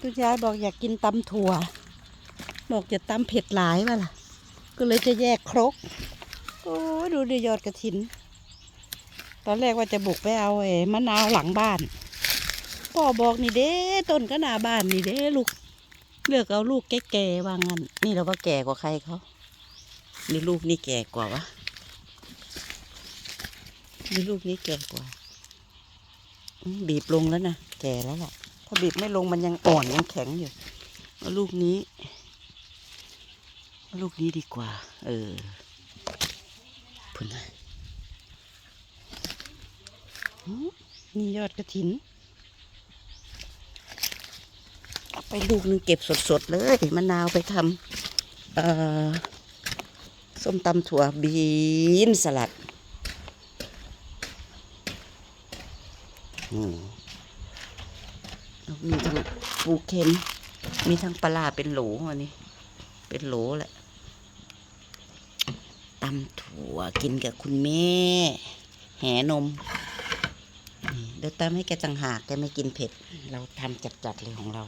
คุณยายบอกอยากกินตำถั่ว บอกจะตำเผ็ดหลายว่ะล่ะ ก็เลยจะแยกครก โอ้ดูดิยอดกระถิน ตอนแรกว่าจะบุกไปเอาไอ้มะนาวหลังบ้าน พ่อบอกนี่เด้ต้นก็หนาบ้านนี่เด้ลูก เลือกเอาลูกแก่ๆว่างั้น นี่เราว่าแก่กว่าใครเขาหรือลูกนี่แก่กว่าวะหรือลูกนี้แก่กว่า บีบลงแล้วนะ แก่แล้วล่ะ ถ้าบีบไม่ลงมันยังอ่อนยังแข็งอยู่เอาลูกนี้ ลูกนี้ดีกว่า เออพุ่นนะนี่ยอดกระถินเอาไปลูกหนึงเก็บสดๆเลยมะนาวไปทำส้มตำถั่วบีนสลัด อืม มีทั้งปูเค็ม มีทั้งปลาเป็นโหลวันนี้ เป็นโหลแหละตำถั่วกินกับคุณแม่ แหนมเดี๋ยวตำให้แกต่างหากแกไม่กินเผ็ด เราทำจัดๆเลยของเรา